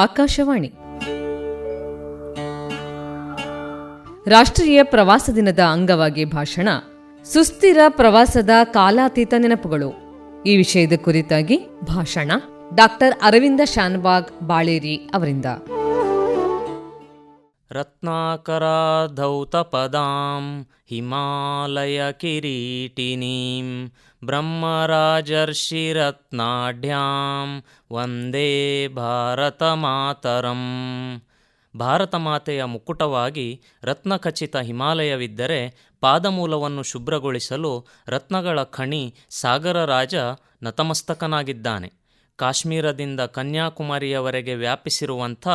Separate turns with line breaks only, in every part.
ಆಕಾಶವಾಣಿ. ರಾಷ್ಟ್ರೀಯ ಪ್ರವಾಸ ದಿನದ ಅಂಗವಾಗಿ ಭಾಷಣ, ಸುಸ್ಥಿರ ಪ್ರವಾಸದ ಕಾಲಾತೀತ ನೆನಪುಗಳು. ಈ ವಿಷಯದ ಕುರಿತಾಗಿ ಭಾಷಣ ಡಾಕ್ಟರ್ ಅರವಿಂದ ಶಾನ್ಬಾಗ್ ಬಾಳೇರಿ ಅವರಿಂದ.
रत्नाकराधौतपदां हिमालयकिरीटिनीं ब्रह्मराजर्षिरत्नाढ्यां ವಂದೇ ಭಾರತ ಮಾತರಂ ಭಾರತ ಮಾತೆಯ ಮುಕ್ಕುಟವಾಗಿ ರತ್ನಖಚಿತ ಹಿಮಾಲಯವಿದ್ದರೆ ಪಾದಮೂಲವನ್ನು ಶುಭ್ರಗೊಳಿಸಲು ರತ್ನಗಳ ಖಣಿ ಸಾಗರ ರಾಜ ನತಮಸ್ತಕನಾಗಿದ್ದಾನೆ ಕಾಶ್ಮೀರದಿಂದ ಕನ್ಯಾಕುಮಾರಿಯವರೆಗೆ ವ್ಯಾಪಿಸಿರುವಂಥ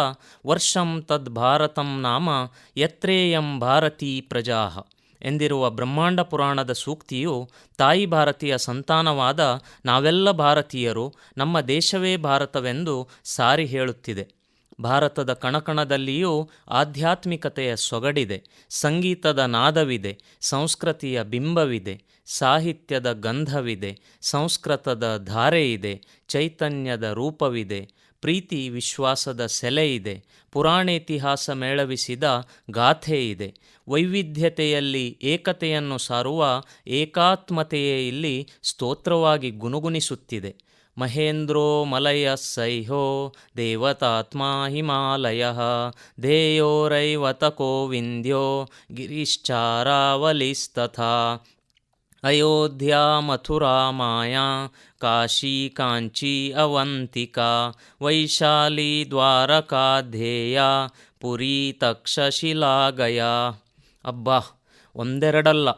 ವರ್ಷಂ ತದ್ ಭಾರತಂ ನಾಮ ಯತ್ರೇಯಂ ಭಾರತೀ ಪ್ರಜಾಹ ಎಂದಿರುವ ಬ್ರಹ್ಮಾಂಡ ಪುರಾಣದ ಸೂಕ್ತಿಯು ತಾಯಿ ಭಾರತೀಯ ಸಂತಾನವಾದ ನಾವೆಲ್ಲ ಭಾರತೀಯರು ನಮ್ಮ ದೇಶವೇ ಭಾರತವೆಂದು ಸಾರಿ ಹೇಳುತ್ತಿದೆ. ಭಾರತದ ಕಣಕಣದಲ್ಲಿಯೂ ಆಧ್ಯಾತ್ಮಿಕತೆಯ ಸೊಗಡಿದೆ. ಸಂಗೀತದ ನಾದವಿದೆ, ಸಂಸ್ಕೃತಿಯ ಬಿಂಬವಿದೆ, ಸಾಹಿತ್ಯದ ಗಂಧವಿದೆ, ಸಂಸ್ಕೃತದ ಧಾರೆಯಿದೆ, ಚೈತನ್ಯದ ರೂಪವಿದೆ, ಪ್ರೀತಿ ವಿಶ್ವಾಸದ ಸೆಲೆ ಇದೆ ಪುರಾಣೇತಿಹಾಸ ಮೇಳವಿಸಿದ ಗಾಥೆಯಿದೆ. ವೈವಿಧ್ಯತೆಯಲ್ಲಿ ಏಕತೆಯನ್ನು ಸಾರುವ ಏಕಾತ್ಮತೆಯೇ ಇಲ್ಲಿ ಸ್ತೋತ್ರವಾಗಿ ಗುನುಗುಣಿಸುತ್ತಿದೆ ಮಹೇಂದ್ರೋ ಮಲಯ ಸೈಹೋ, ದೇವತಾತ್ಮ ಹಿಮಾಲಯ ಧ್ಯೇಯೋರೈವತಕೋ ವಿಂಧ್ಯ ಗಿರಿಶ್ಚಾರಾವಲಿಸ್ತಥಾ, ಅಯೋಧ್ಯಾ ಮಥುರಾ ಮಾಯಾ ಕಾಶಿ ಕಾಂಚಿ ಅವಂತಿಕಾ, ವೈಶಾಲಿ ದ್ವಾರಕಾಧ್ಯೇಯ, ಪುರಿ ತಕ್ಷಶಿಲಾಗಯ. ಅಬ್ಬಾ, ಒಂದೆರಡಲ್ಲ.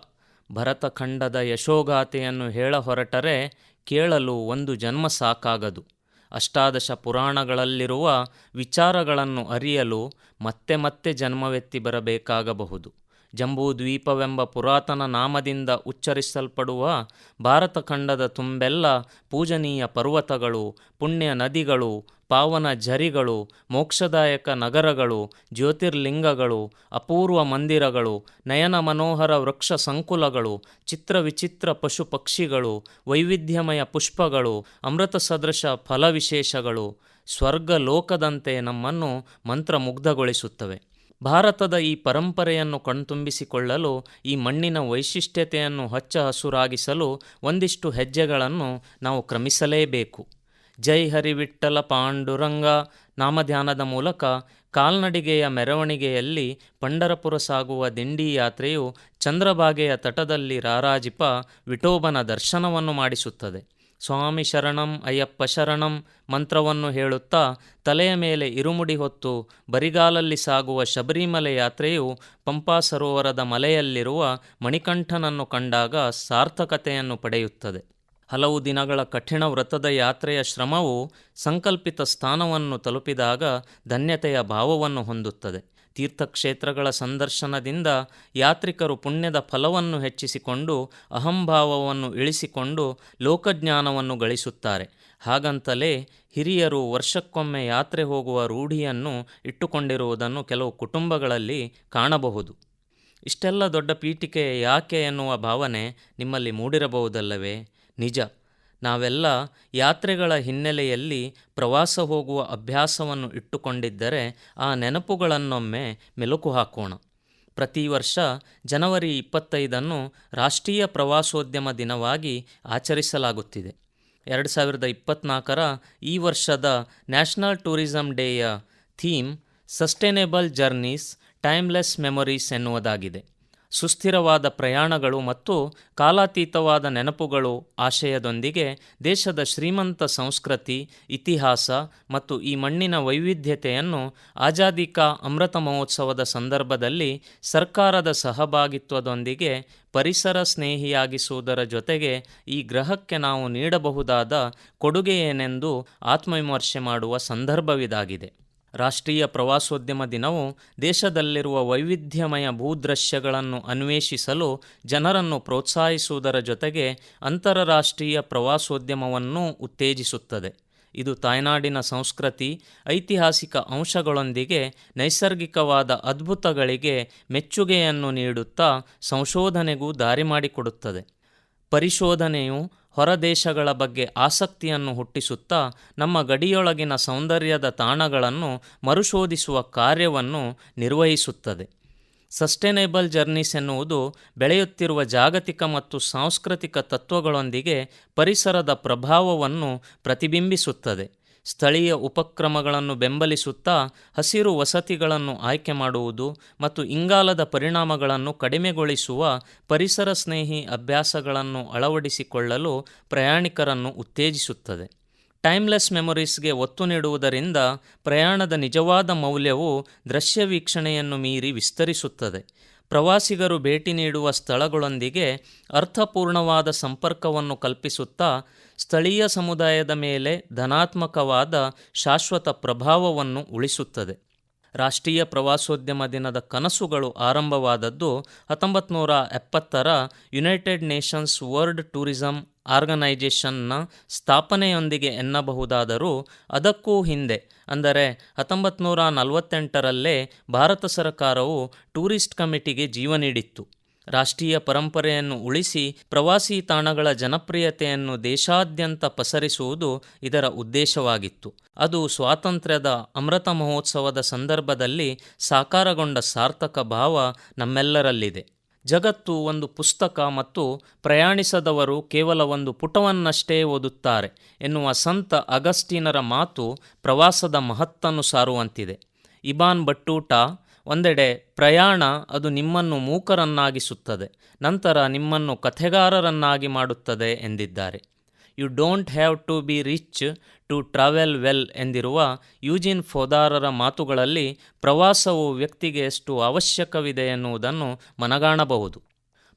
ಭರತಖಂಡದ ಯಶೋಗಾಥೆಯನ್ನು ಹೇಳ ಹೊರಟರೆ ಕೇಳಲು ಒಂದು ಜನ್ಮ ಸಾಕಾಗದು. ಅಷ್ಟಾದಶ ಪುರಾಣಗಳಲ್ಲಿರುವ ವಿಚಾರಗಳನ್ನು ಅರಿಯಲು ಮತ್ತೆ ಮತ್ತೆ ಜನ್ಮವೆತ್ತಿ ಬರಬೇಕಾಗಬಹುದು. ಜಂಬೂದ್ವೀಪವೆಂಬ ಪುರಾತನ ನಾಮದಿಂದ ಉಚ್ಚರಿಸಲ್ಪಡುವ ಭಾರತ ಖಂಡದ ತುಂಬೆಲ್ಲ ಪೂಜನೀಯ ಪರ್ವತಗಳು, ಪುಣ್ಯ ನದಿಗಳು, ಪಾವನ ಝರಿಗಳು, ಮೋಕ್ಷದಾಯಕ ನಗರಗಳು, ಜ್ಯೋತಿರ್ಲಿಂಗಗಳು, ಅಪೂರ್ವ ಮಂದಿರಗಳು, ನಯನ ಮನೋಹರ ವೃಕ್ಷ ಸಂಕುಲಗಳು ಚಿತ್ರವಿಚಿತ್ರ ಪಶು ಪಕ್ಷಿಗಳು, ವೈವಿಧ್ಯಮಯ ಪುಷ್ಪಗಳು, ಅಮೃತ ಸದೃಶ ಫಲವಿಶೇಷಗಳು, ಸ್ವರ್ಗ ಲೋಕದಂತೆ ನಮ್ಮನ್ನು ಮಂತ್ರಮುಗ್ಧಗೊಳಿಸುತ್ತವೆ. ಭಾರತದ ಈ ಪರಂಪರೆಯನ್ನು ಕಣ್ತುಂಬಿಸಿಕೊಳ್ಳಲು, ಈ ಮಣ್ಣಿನ ವೈಶಿಷ್ಟ್ಯತೆಯನ್ನು ಹಚ್ಚ ಹಸುರಾಗಿಸಲು ಒಂದಿಷ್ಟು ಹೆಜ್ಜೆಗಳನ್ನು ನಾವು ಕ್ರಮಿಸಲೇಬೇಕು. ಜೈ ಹರಿವಿಠಲ ಪಾಂಡುರಂಗ ನಾಮಧ್ಯಾನದ ಮೂಲಕ ಕಾಲ್ನಡಿಗೆಯ ಮೆರವಣಿಗೆಯಲ್ಲಿ ಪಂಡರಪುರ ಸಾಗುವ ದಿಂಡಿ ಯಾತ್ರೆಯು ಚಂದ್ರಭಾಗೆಯ ತಟದಲ್ಲಿ ರಾರಾಜಿಪ ವಿಠೋಬನ ದರ್ಶನವನ್ನು ಮಾಡಿಸುತ್ತದೆ. ಸ್ವಾಮಿ ಶರಣಂ ಅಯ್ಯಪ್ಪ ಶರಣಂ ಮಂತ್ರವನ್ನು ಹೇಳುತ್ತಾ ತಲೆಯ ಮೇಲೆ ಇರುಮುಡಿ ಹೊತ್ತು ಬರಿಗಾಲಲ್ಲಿ ಸಾಗುವ ಶಬರಿಮಲೆ ಯಾತ್ರೆಯು ಪಂಪಾ ಸರೋವರದ ಮಲೆಯಲ್ಲಿರುವ ಮಣಿಕಂಠನನ್ನು ಕಂಡಾಗ ಸಾರ್ಥಕತೆಯನ್ನು ಪಡೆಯುತ್ತದೆ. ಹಲವು ದಿನಗಳ ಕಠಿಣ ವ್ರತದ ಯಾತ್ರೆಯ ಶ್ರಮವು ಸಂಕಲ್ಪಿತ ಸ್ಥಾನವನ್ನು ತಲುಪಿದಾಗ ಧನ್ಯತೆಯ ಭಾವವನ್ನು ಹೊಂದುತ್ತದೆ. ತೀರ್ಥಕ್ಷೇತ್ರಗಳ ಸಂದರ್ಶನದಿಂದ ಯಾತ್ರಿಕರು ಪುಣ್ಯದ ಫಲವನ್ನು ಹೆಚ್ಚಿಸಿಕೊಂಡು, ಅಹಂಭಾವವನ್ನು ಇಳಿಸಿಕೊಂಡು ಲೋಕಜ್ಞಾನವನ್ನು ಗಳಿಸುತ್ತಾರೆ. ಹಾಗಂತಲೇ ಹಿರಿಯರು ವರ್ಷಕ್ಕೊಮ್ಮೆ ಯಾತ್ರೆ ಹೋಗುವ ರೂಢಿಯನ್ನು ಇಟ್ಟುಕೊಂಡಿರುವುದನ್ನು ಕೆಲವು ಕುಟುಂಬಗಳಲ್ಲಿ ಕಾಣಬಹುದು. ಇಷ್ಟೆಲ್ಲ ದೊಡ್ಡ ಪೀಠಿಕೆ ಯಾಕೆ ಎನ್ನುವ ಭಾವನೆ ನಿಮ್ಮಲ್ಲಿ ಮೂಡಿರಬಹುದಲ್ಲವೇ? ನಿಜ. ನಾವೆಲ್ಲ ಯಾತ್ರೆಗಳ ಹಿನ್ನೆಲೆಯಲ್ಲಿ ಪ್ರವಾಸ ಹೋಗುವ ಅಭ್ಯಾಸವನ್ನು ಇಟ್ಟುಕೊಂಡಿದ್ದರೆ ಆ ನೆನಪುಗಳನ್ನೊಮ್ಮೆ ಮೆಲುಕು ಹಾಕೋಣ. ಪ್ರತಿ ವರ್ಷ ಜನವರಿ ಇಪ್ಪತ್ತೈದನ್ನು ರಾಷ್ಟ್ರೀಯ ಪ್ರವಾಸೋದ್ಯಮ ದಿನವಾಗಿ ಆಚರಿಸಲಾಗುತ್ತಿದೆ. ಎರಡು ಸಾವಿರದ ಇಪ್ಪತ್ತ್ನಾಲ್ಕರ ಈ ವರ್ಷದ national tourism ಡೇಯ theme sustainable journeys, timeless memories ಎನ್ನುವುದಾಗಿದೆ. ಸುಸ್ಥಿರವಾದ ಪ್ರಯಾಣಗಳು ಮತ್ತು ಕಾಲಾತೀತವಾದ ನೆನಪುಗಳು ಆಶಯದೊಂದಿಗೆ ದೇಶದ ಶ್ರೀಮಂತ ಸಂಸ್ಕೃತಿ, ಇತಿಹಾಸ ಮತ್ತು ಈ ಮಣ್ಣಿನ ವೈವಿಧ್ಯತೆಯನ್ನು ಆಜಾದಿ ಕಾ ಅಮೃತ ಮಹೋತ್ಸವದ ಸಂದರ್ಭದಲ್ಲಿ ಸರ್ಕಾರದ ಸಹಭಾಗಿತ್ವದೊಂದಿಗೆ ಪರಿಸರ ಸ್ನೇಹಿಯಾಗಿಸುವುದರ ಜೊತೆಗೆ ಈ ಗ್ರಹಕ್ಕೆ ನಾವು ನೀಡಬಹುದಾದ ಕೊಡುಗೆಯೇನೆಂದು ಆತ್ಮವಿಮರ್ಶೆ ಮಾಡುವ ಸಂದರ್ಭವಿದಾಗಿದೆ. ರಾಷ್ಟ್ರೀಯ ಪ್ರವಾಸೋದ್ಯಮ ದಿನವು ದೇಶದಲ್ಲಿರುವ ವೈವಿಧ್ಯಮಯ ಭೂದೃಶ್ಯಗಳನ್ನು ಅನ್ವೇಷಿಸಲು ಜನರನ್ನು ಪ್ರೋತ್ಸಾಹಿಸುವುದರ ಜೊತೆಗೆ ಅಂತಾರಾಷ್ಟ್ರೀಯ ಪ್ರವಾಸೋದ್ಯಮವನ್ನು ಉತ್ತೇಜಿಸುತ್ತದೆ. ಇದು ತಾಯ್ನಾಡಿನ ಸಂಸ್ಕೃತಿ, ಐತಿಹಾಸಿಕ ಅಂಶಗಳೊಂದಿಗೆ ನೈಸರ್ಗಿಕವಾದ ಅದ್ಭುತಗಳಿಗೆ ಮೆಚ್ಚುಗೆಯನ್ನು ನೀಡುತ್ತಾ ಸಂಶೋಧನೆಗೂ ದಾರಿ ಮಾಡಿಕೊಡುತ್ತದೆ. ಪರಿಶೋಧನೆಯು ಹೊರದೇಶಗಳ ಬಗ್ಗೆ ಆಸಕ್ತಿಯನ್ನು ಹುಟ್ಟಿಸುತ್ತಾ ನಮ್ಮ ಗಡಿಯೊಳಗಿನ ಸೌಂದರ್ಯದ ತಾಣಗಳನ್ನು ಮರುಶೋಧಿಸುವ ಕಾರ್ಯವನ್ನು ನಿರ್ವಹಿಸುತ್ತದೆ. ಸಸ್ಟೈನೇಬಲ್ ಜರ್ನೀಸ್ ಎನ್ನುವುದು ಬೆಳೆಯುತ್ತಿರುವ ಜಾಗತಿಕ ಮತ್ತು ಸಾಂಸ್ಕೃತಿಕ ತತ್ವಗಳೊಂದಿಗೆ ಪರಿಸರದ ಪ್ರಭಾವವನ್ನು ಪ್ರತಿಬಿಂಬಿಸುತ್ತದೆ. ಸ್ಥಳೀಯ ಉಪಕ್ರಮಗಳನ್ನು ಬೆಂಬಲಿಸುತ್ತಾ ಹಸಿರು ವಸತಿಗಳನ್ನು ಆಯ್ಕೆ ಮಾಡುವುದು ಮತ್ತು ಇಂಗಾಲದ ಪರಿಣಾಮಗಳನ್ನು ಕಡಿಮೆಗೊಳಿಸುವ ಪರಿಸರ ಸ್ನೇಹಿ ಅಭ್ಯಾಸಗಳನ್ನು ಅಳವಡಿಸಿಕೊಳ್ಳಲು ಪ್ರಯಾಣಿಕರನ್ನು ಉತ್ತೇಜಿಸುತ್ತದೆ. ಟೈಮ್ಲೆಸ್ ಮೆಮೊರೀಸ್ಗೆ ಒತ್ತು ನೀಡುವುದರಿಂದ ಪ್ರಯಾಣದ ನಿಜವಾದ ಮೌಲ್ಯವು ದೃಶ್ಯ ವೀಕ್ಷಣೆಯನ್ನು ಮೀರಿ ವಿಸ್ತರಿಸುತ್ತದೆ. ಪ್ರವಾಸಿಗರು ಭೇಟಿ ನೀಡುವ ಸ್ಥಳಗಳೊಂದಿಗೆ ಅರ್ಥಪೂರ್ಣವಾದ ಸಂಪರ್ಕವನ್ನು ಕಲ್ಪಿಸುತ್ತಾ ಸ್ಥಳೀಯ ಸಮುದಾಯದ ಮೇಲೆ ಧನಾತ್ಮಕವಾದ ಶಾಶ್ವತ ಪ್ರಭಾವವನ್ನು ಉಳಿಸುತ್ತದೆ. ರಾಷ್ಟ್ರೀಯ ಪ್ರವಾಸೋದ್ಯಮ ದಿನದ ಕನಸುಗಳು ಆರಂಭವಾದದ್ದು ಹತ್ತೊಂಬತ್ತು ನೂರ ಎಪ್ಪತ್ತರ ಯುನೈಟೆಡ್ ನೇಷನ್ಸ್ ವರ್ಲ್ಡ್ ಟೂರಿಸಂ ಆರ್ಗನೈಜೇಷನ್ನ ಸ್ಥಾಪನೆಯೊಂದಿಗೆ ಎನ್ನಬಹುದಾದರೂ ಅದಕ್ಕೂ ಹಿಂದೆ, ಅಂದರೆ ಹತ್ತೊಂಬತ್ತು ನೂರ ನಲವತ್ತೆಂಟರಲ್ಲೇ ಭಾರತ ಸರ್ಕಾರವು ಟೂರಿಸ್ಟ್ ಕಮಿಟಿಗೆ ಜೀವ ನೀಡಿತ್ತು. ರಾಷ್ಟ್ರೀಯ ಪರಂಪರೆಯನ್ನು ಉಳಿಸಿ ಪ್ರವಾಸಿ ತಾಣಗಳ ಜನಪ್ರಿಯತೆಯನ್ನು ದೇಶಾದ್ಯಂತ ಪಸರಿಸುವುದು ಇದರ ಉದ್ದೇಶವಾಗಿತ್ತು. ಅದು ಸ್ವಾತಂತ್ರ್ಯದ ಅಮೃತ ಮಹೋತ್ಸವದ ಸಂದರ್ಭದಲ್ಲಿ ಸಾಕಾರಗೊಂಡ ಸಾರ್ಥಕ ಭಾವ ನಮ್ಮೆಲ್ಲರಲ್ಲಿದೆ. ಜಗತ್ತು ಒಂದು ಪುಸ್ತಕ ಮತ್ತು ಪ್ರಯಾಣಿಸದವರು ಕೇವಲ ಒಂದು ಪುಟವನ್ನಷ್ಟೇ ಓದುತ್ತಾರೆ ಎನ್ನುವ ಸಂತ ಅಗಸ್ಟೀನರ ಮಾತು ಪ್ರವಾಸದ ಮಹತ್ತನ್ನು ಸಾರುವಂತಿದೆ. ಇಬಾನ್ ಬಟ್ಟೂಟ ಒಂದೆಡೆ, ಪ್ರಯಾಣ ಅದು ನಿಮ್ಮನ್ನು ಮೂಕರನ್ನಾಗಿಸುತ್ತದೆ, ನಂತರ ನಿಮ್ಮನ್ನು ಕಥೆಗಾರರನ್ನಾಗಿ ಮಾಡುತ್ತದೆ ಎಂದಿದ್ದಾರೆ. You don't have to be rich to travel well ಎಂದಿರುವ ಯೂಜಿನ್ ಫೋದಾರರ ಮಾತುಗಳಲ್ಲಿ ಪ್ರವಾಸವು ವ್ಯಕ್ತಿಗೆ ಎಷ್ಟು ಅವಶ್ಯಕವಿದೆ ಎನ್ನುವುದನ್ನು ಮನಗಾಣಬಹುದು.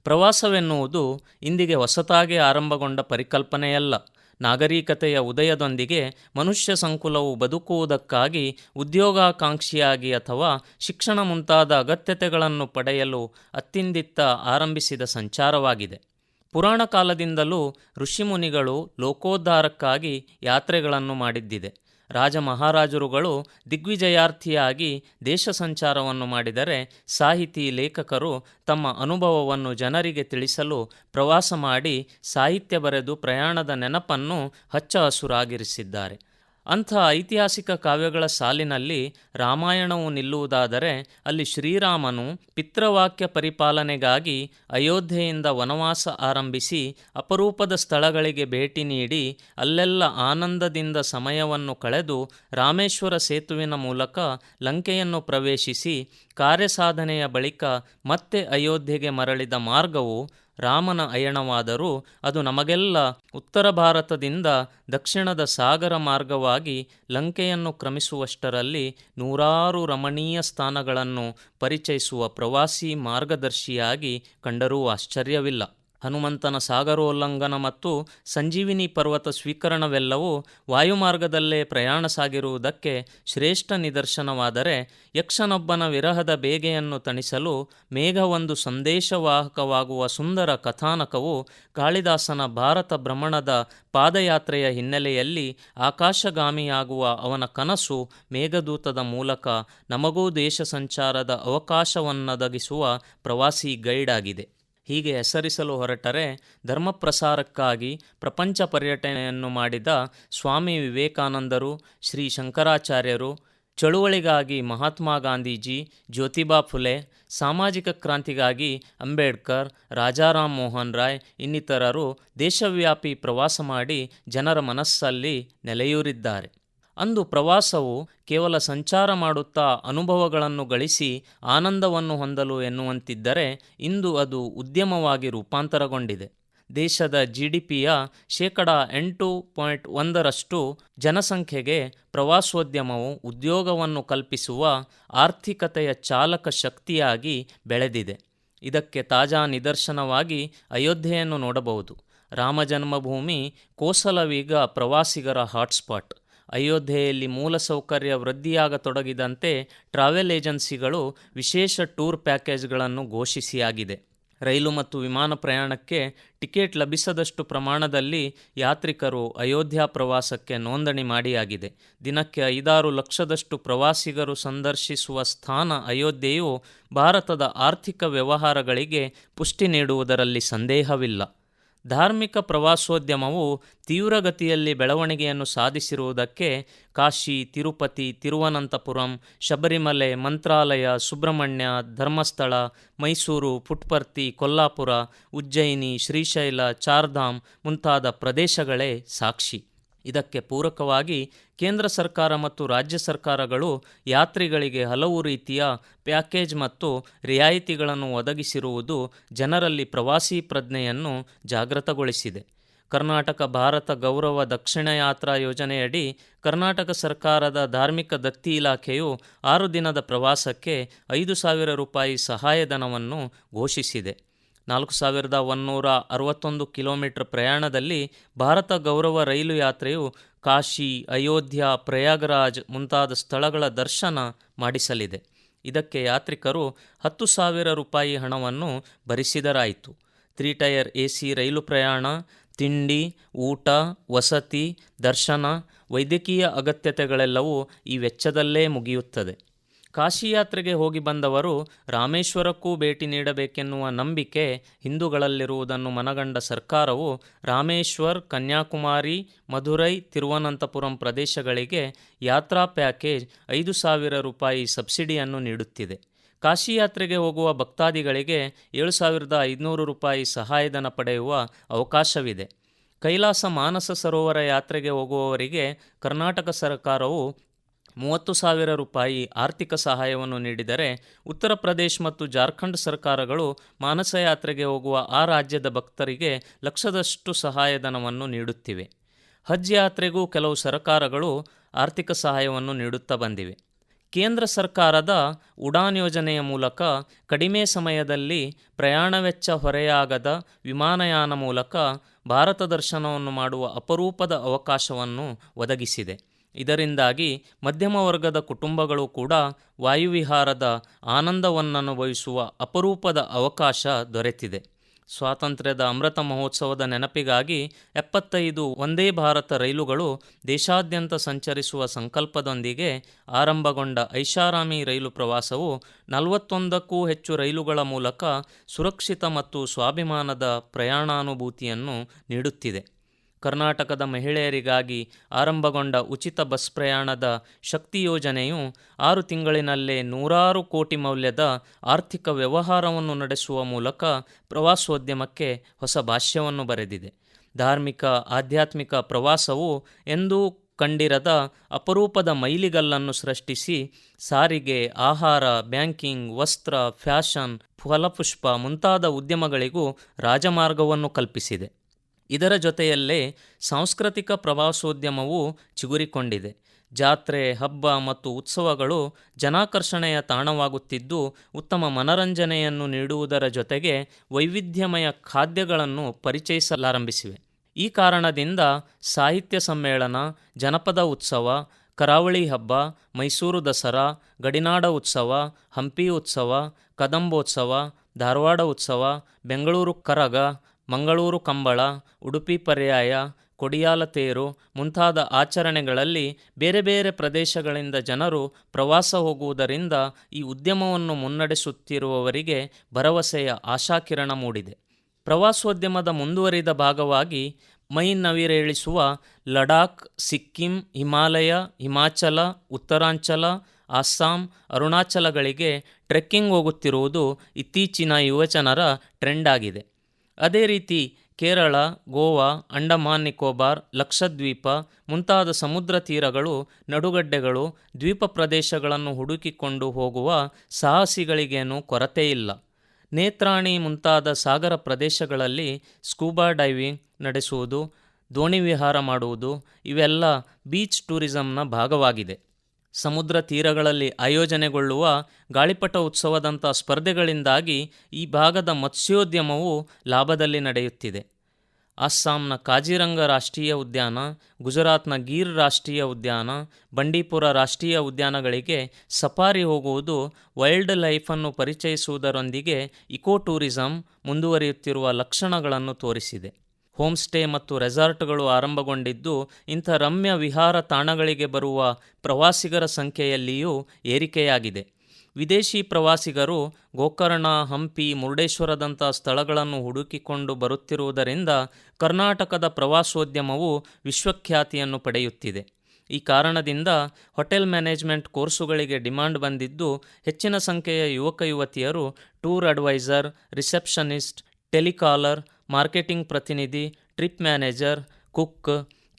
ಪ್ರವಾಸವೆನ್ನುವುದು ಇಂದಿಗೆ ಹೊಸತಾಗಿ ಆರಂಭಗೊಂಡ ಪರಿಕಲ್ಪನೆಯಲ್ಲ. ನಾಗರಿಕತೆಯ ಉದಯದೊಂದಿಗೆ ಮನುಷ್ಯ ಸಂಕುಲವು ಬದುಕುವುದಕ್ಕಾಗಿ ಉದ್ಯೋಗಾಕಾಂಕ್ಷಿಯಾಗಿ ಅಥವಾ ಶಿಕ್ಷಣ ಮುಂತಾದ ಅಗತ್ಯತೆಗಳನ್ನು ಪಡೆಯಲು ಅತ್ತಿಂದಿತ್ತ ಆರಂಭಿಸಿದ ಸಂಚಾರವಾಗಿದೆ. ಪುರಾಣ ಕಾಲದಿಂದಲೂ ಋಷಿಮುನಿಗಳು ಲೋಕೋದ್ಧಾರಕ್ಕಾಗಿ ಯಾತ್ರೆಗಳನ್ನು ಮಾಡಿದ್ದಿದೆ. ರಾಜ ಮಹಾರಾಜರುಗಳು ದಿಗ್ವಿಜಯಾರ್ಥಿಯಾಗಿ ದೇಶ ಸಂಚಾರವನ್ನು ಮಾಡಿದರೆ ಸಾಹಿತಿ ಲೇಖಕರು ತಮ್ಮ ಅನುಭವವನ್ನು ಜನರಿಗೆ ತಿಳಿಸಲು ಪ್ರವಾಸ ಮಾಡಿ ಸಾಹಿತ್ಯ ಬರೆದು ಪ್ರಯಾಣದ ನೆನಪನ್ನು ಹಚ್ಚ ಹಸುರಾಗಿರಿಸಿದ್ದಾರೆ. ಅಂಥ ಐತಿಹಾಸಿಕ ಕಾವ್ಯಗಳ ಸಾಲಿನಲ್ಲಿ ರಾಮಾಯಣವು ನಿಲ್ಲುವುದಾದರೆ ಅಲ್ಲಿ ಶ್ರೀರಾಮನು ಪಿತೃವಾಕ್ಯ ಪರಿಪಾಲನೆಗಾಗಿ ಅಯೋಧ್ಯೆಯಿಂದ ವನವಾಸ ಆರಂಭಿಸಿ ಅಪರೂಪದ ಸ್ಥಳಗಳಿಗೆ ಭೇಟಿ ನೀಡಿ ಅಲ್ಲೆಲ್ಲ ಆನಂದದಿಂದ ಸಮಯವನ್ನು ಕಳೆದು ರಾಮೇಶ್ವರ ಸೇತುವಿನ ಮೂಲಕ ಲಂಕೆಯನ್ನು ಪ್ರವೇಶಿಸಿ ಕಾರ್ಯಸಾಧನೆಯ ಬಳಿಕ ಮತ್ತೆ ಅಯೋಧ್ಯೆಗೆ ಮರಳಿದ ಮಾರ್ಗವು ರಾಮನ ಅಯಣವಾದರೂ ಅದು ನಮಗೆಲ್ಲ ಉತ್ತರ ಭಾರತದಿಂದ ದಕ್ಷಿಣದ ಸಾಗರ ಮಾರ್ಗವಾಗಿ ಲಂಕೆಯನ್ನು ಕ್ರಮಿಸುವಷ್ಟರಲ್ಲಿ ನೂರಾರು ರಮಣೀಯ ಸ್ಥಾನಗಳನ್ನು ಪರಿಚಯಿಸುವ ಪ್ರವಾಸಿ ಮಾರ್ಗದರ್ಶಿಯಾಗಿ ಕಂಡರೂ ಆಶ್ಚರ್ಯವಿಲ್ಲ. ಹನುಮಂತನ ಸಾಗರೋಲ್ಲಂಘನ ಮತ್ತು ಸಂಜೀವಿನಿ ಪರ್ವತ ಸ್ವೀಕರಣವೆಲ್ಲವೂ ವಾಯುಮಾರ್ಗದಲ್ಲೇ ಪ್ರಯಾಣ ಸಾಗಿರುವುದಕ್ಕೆ ಶ್ರೇಷ್ಠ ನಿದರ್ಶನವಾದರೆ ಯಕ್ಷನೊಬ್ಬನ ವಿರಹದ ಬೇಗೆಯನ್ನು ತಣಿಸಲು ಮೇಘವೊಂದು ಸಂದೇಶವಾಹಕವಾಗುವ ಸುಂದರ ಕಥಾನಕವು ಕಾಳಿದಾಸನ ಭಾರತ ಭ್ರಮಣದ ಪಾದಯಾತ್ರೆಯ ಹಿನ್ನೆಲೆಯಲ್ಲಿ ಆಕಾಶಗಾಮಿಯಾಗುವ ಅವನ ಕನಸು ಮೇಘದೂತದ ಮೂಲಕ ನಮಗೂ ದೇಶ ಸಂಚಾರದ ಅವಕಾಶವನ್ನೊದಗಿಸುವ ಪ್ರವಾಸಿ ಗೈಡ್ ಆಗಿದೆ ಹೀಗೆ ಹೆಸರಿಸಲು ಹೊರಟರೆ ಧರ್ಮಪ್ರಸಾರಕ್ಕಾಗಿ ಪ್ರಪಂಚ ಪರ್ಯಟನೆಯನ್ನು ಮಾಡಿದ ಸ್ವಾಮಿ ವಿವೇಕಾನಂದರು, ಶ್ರೀ ಶಂಕರಾಚಾರ್ಯರು, ಚಳುವಳಿಗಾಗಿ ಮಹಾತ್ಮ ಗಾಂಧೀಜಿ, ಜ್ಯೋತಿಬಾ ಫುಲೆ, ಸಾಮಾಜಿಕ ಕ್ರಾಂತಿಗಾಗಿ ಅಂಬೇಡ್ಕರ್, ರಾಜಾರಾಮ್ ಮೋಹನ್ ರಾಯ್ ಇನ್ನಿತರರು ದೇಶವ್ಯಾಪಿ ಪ್ರವಾಸ ಮಾಡಿ ಜನರ ಮನಸ್ಸಲ್ಲಿ ನೆಲೆಯೂರಿದ್ದಾರೆ. ಅಂದು ಪ್ರವಾಸವು ಕೇವಲ ಸಂಚಾರ ಮಾಡುತ್ತಾ ಅನುಭವಗಳನ್ನು ಗಳಿಸಿ ಆನಂದವನ್ನು ಹೊಂದಲು ಎನ್ನುವಂತಿದ್ದರೆ ಇಂದು ಅದು ಉದ್ಯಮವಾಗಿ ರೂಪಾಂತರಗೊಂಡಿದೆ. ದೇಶದ ಜಿ ಡಿ ಪಿಯ ಶೇಕಡ ಎಂಟು ಪಾಯಿಂಟ್ ಒಂದರಷ್ಟು ಜನಸಂಖ್ಯೆಗೆ ಪ್ರವಾಸೋದ್ಯಮವು ಉದ್ಯೋಗವನ್ನು ಕಲ್ಪಿಸುವ ಆರ್ಥಿಕತೆಯ ಚಾಲಕ ಶಕ್ತಿಯಾಗಿ ಬೆಳೆದಿದೆ. ಇದಕ್ಕೆ ತಾಜಾ ನಿದರ್ಶನವಾಗಿ ಅಯೋಧ್ಯೆಯನ್ನು ನೋಡಬಹುದು. ರಾಮಜನ್ಮಭೂಮಿ ಕೋಸಲವೀಗ ಪ್ರವಾಸಿಗರ ಹಾಟ್ಸ್ಪಾಟ್. ಅಯೋಧ್ಯೆಯಲ್ಲಿ ಮೂಲಸೌಕರ್ಯ ವೃದ್ಧಿಯಾಗತೊಡಗಿದಂತೆ ಟ್ರಾವೆಲ್ ಏಜೆನ್ಸಿಗಳು ವಿಶೇಷ ಟೂರ್ ಪ್ಯಾಕೇಜ್ಗಳನ್ನು ಘೋಷಿಸಿಯಾಗಿದೆ. ರೈಲು ಮತ್ತು ವಿಮಾನ ಪ್ರಯಾಣಕ್ಕೆ ಟಿಕೆಟ್ ಲಭಿಸದಷ್ಟು ಪ್ರಮಾಣದಲ್ಲಿ ಯಾತ್ರಿಕರು ಅಯೋಧ್ಯ ಪ್ರವಾಸಕ್ಕೆ ನೋಂದಣಿ ಮಾಡಿಯಾಗಿದೆ. ದಿನಕ್ಕೆ ಐದಾರು ಲಕ್ಷದಷ್ಟು ಪ್ರವಾಸಿಗರು ಸಂದರ್ಶಿಸುವ ಸ್ಥಾನ ಅಯೋಧ್ಯೆಯು ಭಾರತದ ಆರ್ಥಿಕ ವ್ಯವಹಾರಗಳಿಗೆ ಪುಷ್ಟಿ ನೀಡುವುದರಲ್ಲಿ ಸಂದೇಹವಿಲ್ಲ. ಧಾರ್ಮಿಕ ಪ್ರವಾಸೋದ್ಯಮವು ತೀವ್ರಗತಿಯಲ್ಲಿ ಬೆಳವಣಿಗೆಯನ್ನು ಸಾಧಿಸಿರುವುದಕ್ಕೆ ಕಾಶಿ, ತಿರುಪತಿ, ತಿರುವನಂತಪುರಂ, ಶಬರಿಮಲೆ, ಮಂತ್ರಾಲಯ, ಸುಬ್ರಹ್ಮಣ್ಯ, ಧರ್ಮಸ್ಥಳ, ಮೈಸೂರು, ಪುಟ್ಪರ್ತಿ, ಕೊಲ್ಲಾಪುರ, ಉಜ್ಜಯಿನಿ, ಶ್ರೀಶೈಲ, ಚಾರ್ಧಾಮ್ ಮುಂತಾದ ಪ್ರದೇಶಗಳೇ ಸಾಕ್ಷಿ. ಇದಕ್ಕೆ ಪೂರಕವಾಗಿ ಕೇಂದ್ರ ಸರ್ಕಾರ ಮತ್ತು ರಾಜ್ಯ ಸರ್ಕಾರಗಳು ಯಾತ್ರಿಗಳಿಗೆ ಹಲವು ರೀತಿಯ ಪ್ಯಾಕೇಜ್ ಮತ್ತು ರಿಯಾಯಿತಿಗಳನ್ನು ಒದಗಿಸಿರುವುದು ಜನರಲ್ಲಿ ಪ್ರವಾಸಿ ಪ್ರಜ್ಞೆಯನ್ನು ಜಾಗೃತಗೊಳಿಸಿದೆ. ಕರ್ನಾಟಕ ಭಾರತ ಗೌರವ ದಕ್ಷಿಣ ಯಾತ್ರಾ ಯೋಜನೆಯಡಿ ಕರ್ನಾಟಕ ಸರ್ಕಾರದ ಧಾರ್ಮಿಕ ದತ್ತಿ ಇಲಾಖೆಯು ಆರು ದಿನದ ಪ್ರವಾಸಕ್ಕೆ ಐದು ಸಾವಿರ ರೂಪಾಯಿ ಸಹಾಯಧನವನ್ನು ಘೋಷಿಸಿದೆ. ನಾಲ್ಕು ಸಾವಿರದ ಒನ್ನೂರ ಅರವತ್ತೊಂದು ಕಿಲೋಮೀಟರ್ ಪ್ರಯಾಣದಲ್ಲಿ ಭಾರತ ಗೌರವ ರೈಲು ಯಾತ್ರೆಯು ಕಾಶಿ, ಅಯೋಧ್ಯ, ಪ್ರಯಾಗರಾಜ್ ಮುಂತಾದ ಸ್ಥಳಗಳ ದರ್ಶನ ಮಾಡಿಸಲಿದೆ. ಇದಕ್ಕೆ ಯಾತ್ರಿಕರು ಹತ್ತು ಸಾವಿರ ರೂಪಾಯಿ ಹಣವನ್ನು ಭರಿಸಿದರಾಯಿತು. ತ್ರೀ ಟೈರ್ ಎ ಸಿ ರೈಲು ಪ್ರಯಾಣ, ತಿಂಡಿ, ಊಟ, ವಸತಿ, ದರ್ಶನ, ವೈದ್ಯಕೀಯ ಅಗತ್ಯತೆಗಳೆಲ್ಲವೂ ಈ ವೆಚ್ಚದಲ್ಲೇ ಮುಗಿಯುತ್ತದೆ. ಕಾಶಿ ಯಾತ್ರೆಗೆ ಹೋಗಿ ಬಂದವರು, ರಾಮೇಶ್ವರಕ್ಕೂ ಭೇಟಿ ನೀಡಬೇಕೆನ್ನುವ ನಂಬಿಕೆ ಹಿಂದೂಗಳಲ್ಲಿರುವುದನ್ನು ಮನಗಂಡ ಸರ್ಕಾರವು ರಾಮೇಶ್ವರ್, ಕನ್ಯಾಕುಮಾರಿ, ಮಧುರೈ, ತಿರುವನಂತಪುರಂ ಪ್ರದೇಶಗಳಿಗೆ ಯಾತ್ರಾ ಪ್ಯಾಕೇಜ್ ಐದು ಸಾವಿರ ರೂಪಾಯಿ ಸಬ್ಸಿಡಿಯನ್ನು ನೀಡುತ್ತಿದೆ. ಕಾಶಿ ಯಾತ್ರೆಗೆ ಹೋಗುವ ಭಕ್ತಾದಿಗಳಿಗೆ ಏಳು ಸಾವಿರದ ಐದುನೂರು ರೂಪಾಯಿ ಸಹಾಯಧನ ಪಡೆಯುವ ಅವಕಾಶವಿದೆ. ಕೈಲಾಸ ಮಾನಸ ಸರೋವರ ಯಾತ್ರೆಗೆ ಹೋಗುವವರಿಗೆ ಕರ್ನಾಟಕ ಸರ್ಕಾರವು ಮೂವತ್ತು ಸಾವಿರ ರೂಪಾಯಿ ಆರ್ಥಿಕ ಸಹಾಯವನ್ನು ನೀಡಿದರೆ ಉತ್ತರ ಪ್ರದೇಶ್ ಮತ್ತು ಜಾರ್ಖಂಡ್ ಸರ್ಕಾರಗಳು ಮಾನಸ ಯಾತ್ರೆಗೆ ಹೋಗುವ ಆ ರಾಜ್ಯದ ಭಕ್ತರಿಗೆ ಲಕ್ಷದಷ್ಟು ಸಹಾಯಧನವನ್ನು ನೀಡುತ್ತಿವೆ. ಹಜ್ ಯಾತ್ರೆಗೂ ಕೆಲವು ಸರ್ಕಾರಗಳು ಆರ್ಥಿಕ ಸಹಾಯವನ್ನು ನೀಡುತ್ತಾ ಬಂದಿವೆ. ಕೇಂದ್ರ ಸರ್ಕಾರದ ಉಡಾನ್ ಯೋಜನೆಯ ಮೂಲಕ ಕಡಿಮೆ ಸಮಯದಲ್ಲಿ ಪ್ರಯಾಣ ವೆಚ್ಚ ಹೊರೆಯಾಗದ ವಿಮಾನಯಾನ ಮೂಲಕ ಭಾರತ ದರ್ಶನವನ್ನು ಮಾಡುವ ಅಪರೂಪದ ಅವಕಾಶವನ್ನು ಒದಗಿಸಿದೆ. ಇದರಿಂದಾಗಿ ಮಧ್ಯಮ ವರ್ಗದ ಕುಟುಂಬಗಳು ಕೂಡ ವಾಯುವಿಹಾರದ ಆನಂದವನ್ನನುಭವಿಸುವ ಅಪರೂಪದ ಅವಕಾಶ ದೊರೆತಿದೆ. ಸ್ವಾತಂತ್ರ್ಯದ ಅಮೃತ ಮಹೋತ್ಸವದ ನೆನಪಿಗಾಗಿ ಎಪ್ಪತ್ತೈದು ಒಂದೇ ಭಾರತ ರೈಲುಗಳು ದೇಶಾದ್ಯಂತ ಸಂಚರಿಸುವ ಸಂಕಲ್ಪದೊಂದಿಗೆ ಆರಂಭಗೊಂಡ ಐಷಾರಾಮಿ ರೈಲು ಪ್ರವಾಸವು ನಲವತ್ತೊಂದಕ್ಕೂ ಹೆಚ್ಚು ರೈಲುಗಳ ಮೂಲಕ ಸುರಕ್ಷಿತ ಮತ್ತು ಸ್ವಾಭಿಮಾನದ ಪ್ರಯಾಣಾನುಭೂತಿಯನ್ನು ನೀಡುತ್ತಿದೆ. ಕರ್ನಾಟಕದ ಮಹಿಳೆಯರಿಗಾಗಿ ಆರಂಭಗೊಂಡ ಉಚಿತ ಬಸ್ ಪ್ರಯಾಣದ ಶಕ್ತಿ ಯೋಜನೆಯು ಆರು ತಿಂಗಳಿನಲ್ಲೇ ನೂರಾರು ಕೋಟಿ ಮೌಲ್ಯದ ಆರ್ಥಿಕ ವ್ಯವಹಾರವನ್ನು ನಡೆಸುವ ಮೂಲಕ ಪ್ರವಾಸೋದ್ಯಮಕ್ಕೆ ಹೊಸ ಭಾಷ್ಯವನ್ನು ಬರೆದಿದೆ. ಧಾರ್ಮಿಕ, ಆಧ್ಯಾತ್ಮಿಕ ಪ್ರವಾಸವು ಎಂದೂ ಕಂಡಿರದ ಅಪರೂಪದ ಮೈಲಿಗಲ್ಲನ್ನು ಸೃಷ್ಟಿಸಿ ಸಾರಿಗೆ, ಆಹಾರ, ಬ್ಯಾಂಕಿಂಗ್, ವಸ್ತ್ರ, ಫ್ಯಾಷನ್, ಫಲಪುಷ್ಪ ಮುಂತಾದ ಉದ್ಯಮಗಳಿಗೂ ರಾಜಮಾರ್ಗವನ್ನು ಕಲ್ಪಿಸಿದೆ. ಇದರ ಜೊತೆಯಲ್ಲೇ ಸಾಂಸ್ಕೃತಿಕ ಪ್ರವಾಸೋದ್ಯಮವು ಚಿಗುರಿಕೊಂಡಿದೆ. ಜಾತ್ರೆ, ಹಬ್ಬ ಮತ್ತು ಉತ್ಸವಗಳು ಜನಾಕರ್ಷಣೆಯ ತಾಣವಾಗುತ್ತಿದ್ದು, ಉತ್ತಮ ಮನರಂಜನೆಯನ್ನು ನೀಡುವುದರ ಜೊತೆಗೆ ವೈವಿಧ್ಯಮಯ ಖಾದ್ಯಗಳನ್ನು ಪರಿಚಯಿಸಲಾರಂಭಿಸಿವೆ. ಈ ಕಾರಣದಿಂದ ಸಾಹಿತ್ಯ ಸಮ್ಮೇಳನ, ಜನಪದ ಉತ್ಸವ, ಕರಾವಳಿ ಹಬ್ಬ, ಮೈಸೂರು ದಸರಾ, ಗಡಿನಾಡ ಉತ್ಸವ, ಹಂಪಿ ಉತ್ಸವ, ಕದಂಬೋತ್ಸವ, ಧಾರವಾಡ ಉತ್ಸವ, ಬೆಂಗಳೂರು ಕರಗ ಮಂಗಳೂರು ಕಂಬಳ, ಉಡುಪಿ ಪರ್ಯಾಯ, ಕೊಡಿಯಾಲ ತೇರು ಮುಂತಾದ ಆಚರಣೆಗಳಲ್ಲಿ ಬೇರೆ ಬೇರೆ ಪ್ರದೇಶಗಳಿಂದ ಜನರು ಪ್ರವಾಸ ಹೋಗುವುದರಿಂದ ಈ ಉದ್ಯಮವನ್ನು ಮುನ್ನಡೆಸುತ್ತಿರುವವರಿಗೆ ಭರವಸೆಯ ಆಶಾಕಿರಣ ಮೂಡಿದೆ. ಪ್ರವಾಸೋದ್ಯಮದ ಮುಂದುವರಿದ ಭಾಗವಾಗಿ ಮೈ ನವಿರೇಳಿಸುವ ಲಡಾಖ್, ಸಿಕ್ಕಿಂ, ಹಿಮಾಲಯ, ಹಿಮಾಚಲ, ಉತ್ತರಾಂಚಲ, ಅಸ್ಸಾಂ, ಅರುಣಾಚಲಗಳಿಗೆ ಟ್ರೆಕ್ಕಿಂಗ್ ಹೋಗುತ್ತಿರುವುದು ಇತ್ತೀಚಿನ ಯುವಜನರ ಟ್ರೆಂಡ್ ಆಗಿದೆ ಅದೇ ರೀತಿ ಕೇರಳ, ಗೋವಾ, ಅಂಡಮಾನ್, ನಿಕೋಬಾರ್, ಲಕ್ಷದ್ವೀಪ ಮುಂತಾದ ಸಮುದ್ರ ತೀರಗಳು, ನಡುಗಡ್ಡೆಗಳು, ದ್ವೀಪ ಪ್ರದೇಶಗಳನ್ನು ಹುಡುಕಿಕೊಂಡು ಹೋಗುವ ಸಾಹಸಿಗಳಿಗೇನೂ ಕೊರತೆಯಿಲ್ಲ ನೇತ್ರಾಣಿ ಮುಂತಾದ ಸಾಗರ ಪ್ರದೇಶಗಳಲ್ಲಿ ಸ್ಕೂಬಾ ಡೈವಿಂಗ್ ನಡೆಸುವುದು ದೋಣಿ ವಿಹಾರ ಮಾಡುವುದು, ಇವೆಲ್ಲ ಬೀಚ್ ಟೂರಿಸಂನ ಭಾಗವಾಗಿದೆ. ಸಮುದ್ರ ತೀರಗಳಲ್ಲಿ ಆಯೋಜನೆಗೊಳ್ಳುವ ಗಾಳಿಪಟ ಉತ್ಸವದಂಥ ಸ್ಪರ್ಧೆಗಳಿಂದಾಗಿ ಈ ಭಾಗದ ಮತ್ಸ್ಯೋದ್ಯಮವು ಲಾಭದಲ್ಲಿ ನಡೆಯುತ್ತಿದೆ. ಅಸ್ಸಾಂನ ಕಾಜಿರಂಗ ರಾಷ್ಟ್ರೀಯ ಉದ್ಯಾನ, ಗುಜರಾತ್ನ ಗೀರ್ ರಾಷ್ಟ್ರೀಯ ಉದ್ಯಾನ, ಬಂಡೀಪುರ ರಾಷ್ಟ್ರೀಯ ಉದ್ಯಾನಗಳಿಗೆ ಸಫಾರಿ ಹೋಗುವುದು ವೈಲ್ಡ್ ಲೈಫನ್ನು ಪರಿಚಯಿಸುವುದರೊಂದಿಗೆ ಇಕೋ ಟೂರಿಸಂ ಮುಂದುವರಿಯುತ್ತಿರುವ ಲಕ್ಷಣಗಳನ್ನು ತೋರಿಸಿದೆ. ಹೋಮ್ ಸ್ಟೇ ಮತ್ತು ರೆಸಾರ್ಟ್ಗಳು ಆರಂಭಗೊಂಡಿದ್ದು, ಇಂಥ ರಮ್ಯ ವಿಹಾರ ತಾಣಗಳಿಗೆ ಬರುವ ಪ್ರವಾಸಿಗರ ಸಂಖ್ಯೆಯಲ್ಲಿಯೂ ಏರಿಕೆಯಾಗಿದೆ. ವಿದೇಶಿ ಪ್ರವಾಸಿಗರು ಗೋಕರ್ಣ, ಹಂಪಿ, ಮುರುಡೇಶ್ವರದಂಥ ಸ್ಥಳಗಳನ್ನು ಹುಡುಕಿಕೊಂಡು ಬರುತ್ತಿರುವುದರಿಂದ ಕರ್ನಾಟಕದ ಪ್ರವಾಸೋದ್ಯಮವು ವಿಶ್ವಖ್ಯಾತಿಯನ್ನು ಪಡೆಯುತ್ತಿದೆ. ಈ ಕಾರಣದಿಂದ ಹೋಟೆಲ್ ಮ್ಯಾನೇಜ್ಮೆಂಟ್ ಕೋರ್ಸುಗಳಿಗೆ ಡಿಮಾಂಡ್ ಬಂದಿದ್ದು, ಹೆಚ್ಚಿನ ಸಂಖ್ಯೆಯ ಯುವಕ ಯುವತಿಯರು tour advisor, receptionist telecaller, marketing ಪ್ರತಿನಿಧಿ, trip manager, cook,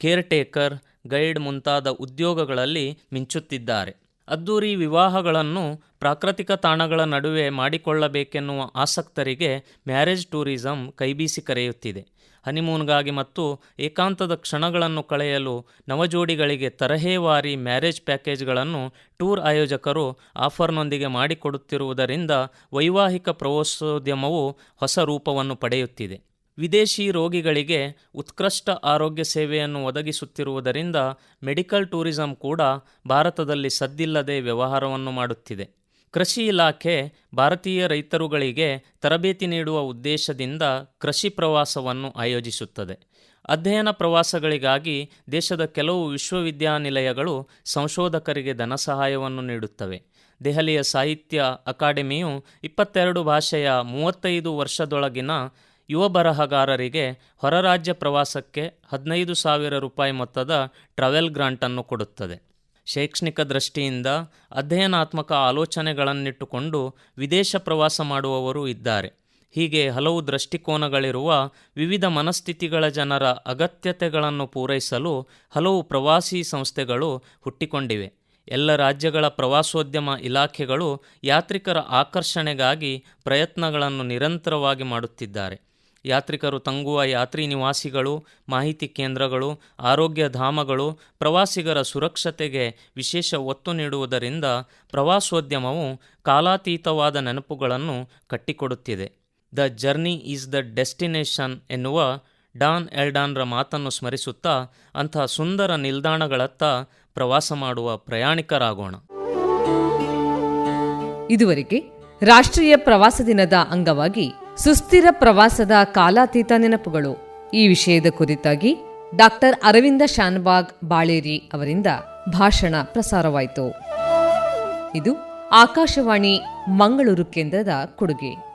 caretaker, guide ಮುಂತಾದ ಉದ್ಯೋಗಗಳಲ್ಲಿ ಮಿಂಚುತ್ತಿದ್ದಾರೆ. ಅದ್ದೂರಿ ವಿವಾಹಗಳನ್ನು ಪ್ರಾಕೃತಿಕ ತಾಣಗಳ ನಡುವೆ ಮಾಡಿಕೊಳ್ಳಬೇಕೆನ್ನುವ ಆಸಕ್ತರಿಗೆ ಮ್ಯಾರೇಜ್ ಟೂರಿಸಂ ಕೈಬೀಸಿ ಕರೆಯುತ್ತಿದೆ. ಹನಿಮೂನ್ಗಾಗಿ ಮತ್ತು ಏಕಾಂತದ ಕ್ಷಣಗಳನ್ನು ಕಳೆಯಲು ನವಜೋಡಿಗಳಿಗೆ ತರಹೇವಾರಿ ಮ್ಯಾರೇಜ್ ಪ್ಯಾಕೇಜ್ಗಳನ್ನು ಟೂರ್ ಆಯೋಜಕರು ಆಫರ್ನೊಂದಿಗೆ ಮಾಡಿಕೊಡುತ್ತಿರುವುದರಿಂದ ವೈವಾಹಿಕ ಪ್ರವಾಸೋದ್ಯಮವು ಹೊಸ ರೂಪವನ್ನು ಪಡೆಯುತ್ತಿದೆ. ವಿದೇಶಿ ರೋಗಿಗಳಿಗೆ ಉತ್ಕೃಷ್ಟ ಆರೋಗ್ಯ ಸೇವೆಯನ್ನು ಒದಗಿಸುತ್ತಿರುವುದರಿಂದ ಮೆಡಿಕಲ್ ಟೂರಿಸಂ ಕೂಡ ಭಾರತದಲ್ಲಿ ಸದ್ದಿಲ್ಲದೆ ವ್ಯವಹಾರವನ್ನು ಮಾಡುತ್ತಿದೆ. ಕೃಷಿ ಇಲಾಖೆ ಭಾರತೀಯ ರೈತರುಗಳಿಗೆ ತರಬೇತಿ ನೀಡುವ ಉದ್ದೇಶದಿಂದ ಕೃಷಿ ಪ್ರವಾಸವನ್ನು ಆಯೋಜಿಸುತ್ತದೆ. ಅಧ್ಯಯನ ಪ್ರವಾಸಗಳಿಗಾಗಿ ದೇಶದ ಕೆಲವು ವಿಶ್ವವಿದ್ಯಾನಿಲಯಗಳು ಸಂಶೋಧಕರಿಗೆ ಧನಸಹಾಯವನ್ನು ನೀಡುತ್ತವೆ. ದೆಹಲಿಯ ಸಾಹಿತ್ಯ ಅಕಾಡೆಮಿಯು ಇಪ್ಪತ್ತೆರಡು ಭಾಷೆಯ ಮೂವತ್ತೈದು ವರ್ಷದೊಳಗಿನ ಯುವ ಬರಹಗಾರರಿಗೆ ಹೊರರಾಜ್ಯ ಪ್ರವಾಸಕ್ಕೆ ಹದಿನೈದು ಸಾವಿರ ರೂಪಾಯಿ ಮೊತ್ತದ ಟ್ರಾವೆಲ್ ಗ್ರಾಂಟನ್ನು ಕೊಡುತ್ತದೆ. ಶೈಕ್ಷಣಿಕ ದೃಷ್ಟಿಯಿಂದ ಅಧ್ಯಯನಾತ್ಮಕ ಆಲೋಚನೆಗಳನ್ನಿಟ್ಟುಕೊಂಡು ವಿದೇಶ ಪ್ರವಾಸ ಮಾಡುವವರು ಇದ್ದಾರೆ. ಹೀಗೆ ಹಲವು ದೃಷ್ಟಿಕೋನಗಳಿರುವ ವಿವಿಧ ಮನಸ್ಥಿತಿಗಳ ಜನರ ಅಗತ್ಯತೆಗಳನ್ನು ಪೂರೈಸಲು ಹಲವು ಪ್ರವಾಸಿ ಸಂಸ್ಥೆಗಳು ಹುಟ್ಟಿಕೊಂಡಿವೆ. ಎಲ್ಲ ರಾಜ್ಯಗಳ ಪ್ರವಾಸೋದ್ಯಮ ಇಲಾಖೆಗಳು ಯಾತ್ರಿಕರ ಆಕರ್ಷಣೆಗಾಗಿ ಪ್ರಯತ್ನಗಳನ್ನು ನಿರಂತರವಾಗಿ ಮಾಡುತ್ತಿದ್ದಾರೆ. ಯಾತ್ರಿಕರು ತಂಗುವ ಯಾತ್ರಿ ನಿವಾಸಿಗಳು, ಮಾಹಿತಿ ಕೇಂದ್ರಗಳು, ಆರೋಗ್ಯ ಧಾಮಗಳು, ಪ್ರವಾಸಿಗರ ಸುರಕ್ಷತೆಗೆ ವಿಶೇಷ ಒತ್ತು ನೀಡುವುದರಿಂದ ಪ್ರವಾಸೋದ್ಯಮವು ಕಾಲಾತೀತವಾದ ನೆನಪುಗಳನ್ನು ಕಟ್ಟಿಕೊಡುತ್ತಿದೆ. The journey is the destination ಎನ್ನುವ ಡಾನ್ ಎಲ್ಡಾನ್ರ ಮಾತನ್ನು ಸ್ಮರಿಸುತ್ತಾ ಅಂಥ ಸುಂದರ ನಿಲ್ದಾಣಗಳತ್ತ ಪ್ರವಾಸ ಮಾಡುವ ಪ್ರಯಾಣಿಕರಾಗೋಣ.
ಇದುವರೆಗೆ ರಾಷ್ಟ್ರೀಯ ಪ್ರವಾಸ ದಿನದ ಅಂಗವಾಗಿ ಸುಸ್ಥಿರ ಪ್ರವಾಸದ ಕಾಲಾತೀತ ನೆನಪುಗಳು. ಈ ವಿಷಯದ ಕುರಿತಾಗಿ ಡಾಕ್ಟರ್ ಅರವಿಂದ ಶಾನ್ಬಾಗ್ ಬಾಳೇರಿ ಅವರಿಂದ ಭಾಷಣ ಪ್ರಸಾರವಾಯಿತು. ಇದು ಆಕಾಶವಾಣಿ ಮಂಗಳೂರು ಕೇಂದ್ರದ ಕೊಡುಗೆ.